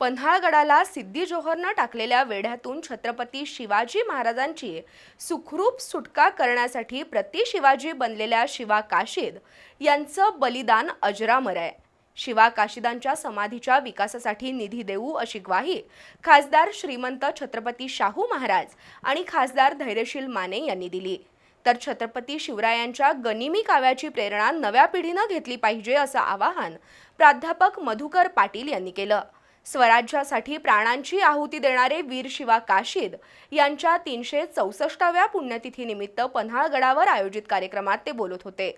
पन्हाळगडाला सिद्धी जोहरनं टाकलेल्या वेढ्यातून छत्रपती शिवाजी महाराजांची सुखरूप सुटका करण्यासाठी प्रति शिवाजी बनलेल्या शिवा काशीद यांचं बलिदान अजरामर आहे. शिवा काशिदांच्या समाधीच्या विकासासाठी निधी देऊ अशी ग्वाही खासदार श्रीमंत छत्रपती शाहू महाराज आणि खासदार धैर्यशील माने यांनी दिली. तर छत्रपती शिवरायांच्या गनिमी काव्याची प्रेरणा नव्या पिढीनं घेतली पाहिजे असं आवाहन प्राध्यापक मधुकर पाटील यांनी केलं. स्वराज्यासाठी प्राणांची आहुती देणारे वीर शिवा काशीद यांच्या तीनशे चौसष्टाव्या पुण्यतिथीनिमित्त पन्हाळगडावर आयोजित कार्यक्रमात ते बोलत होते.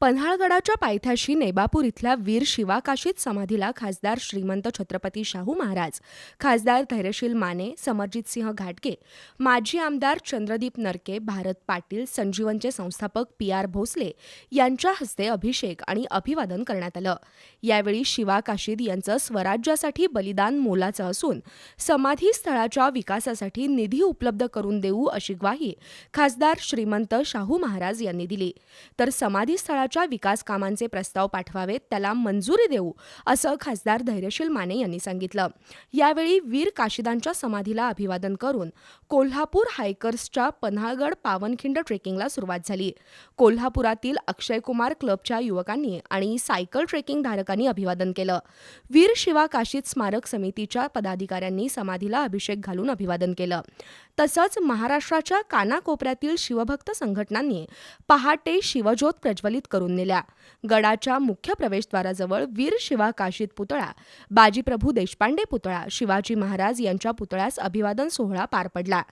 पन्हाळगडाच्या पायथ्याशी नेबापूर इथल्या वीर शिवाकाशीत समाधीला खासदार श्रीमंत छत्रपती शाहू महाराज खासदार धैर्यशील माने समरजित सिंह घाटगे माजी आमदार चंद्रदीप नरके भारत पाटील संजीवनचे संस्थापक पी आर भोसले यांच्या हस्ते अभिषेक आणि अभिवादन करण्यात आलं. यावेळी शिवा काशीद यांचं स्वराज्यासाठी बलिदान मोलाचं असून समाधी स्थळाच्या विकासासाठी निधी उपलब्ध करून देऊ अशी ग्वाही खासदार श्रीमंत शाहू महाराज यांनी दिली. तर समाधी स्थळाच्या विकास कामांचे प्रस्ताव पाठवावेत त्याला मंजुरी देऊ असं खासदार धैर्यशील माने यांनी सांगितलं. यावेळी वीर काशिदांच्या समाधीला अभिवादन करून कोल्हापूर हायकर्सच्या पन्हाळगड पावनखिंड ट्रेकिंगला सुरुवात झाली. कोल्हापुरातील अक्षयकुमार क्लबच्या युवकांनी आणि सायकल ट्रेकिंग धारकांनी अभिवादन केलं. वीर शिवा काशीद स्मारक समितीच्या पदाधिकाऱ्यांनी समाधीला अभिषेक घालून अभिवादन केलं. तसंच महाराष्ट्राच्या कानाकोपऱ्यातील शिवभक्त संघटनांनी पहाटे शिवज्योत प्रज्वलित करून नेल्या. गडाच्या मुख्य प्रवेशद्वाराजवळ वीर शिवा काशीद पुतळा बाजीप्रभू देशपांडे पुतळा शिवाजी महाराज यांच्या पुतळ्यास अभिवादन सोहळा पार पडला.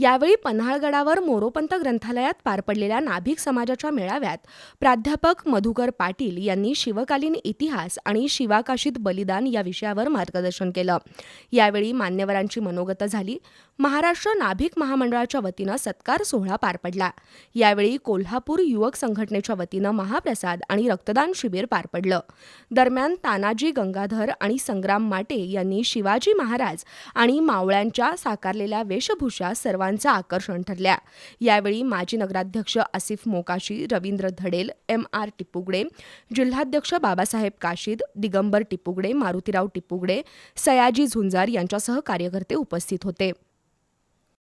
यावेळी पन्हाळगडावर मोरोपंत ग्रंथालयात पार पडलेल्या नाभिक समाजाच्या मेळाव्यात प्राध्यापक मधुकर पाटील यांनी शिवकालीन इतिहास आणि शिवाकाशित बलिदान या विषयावर मार्गदर्शन केलं. यावेळी मान्यवरांची मनोगत झाली. महाराष्ट्र नाभिक महामंडळाच्या वतीनं सत्कार सोहळा पार पडला. यावेळी कोल्हापूर युवक संघटनेच्या वतीनं महाप्रसाद आणि रक्तदान शिबिर पार पडलं. दरम्यान तानाजी गंगाधर आणि संग्राम माटे यांनी शिवाजी महाराज आणि मावळ्यांच्या साकारलेल्या वेशभूषा सर्वांचं आकर्षण ठरल्या. यावेळी माजी नगराध्यक्ष आसिफ मोकाशी रवींद्र धडेल एम आर टिपुगडे जिल्हाध्यक्ष बाबासाहेब काशीद दिगंबर टिपुगडे मारुतीराव टिपुगडे सयाजी झुंजार यांच्यासह कार्यकर्ते उपस्थित होते.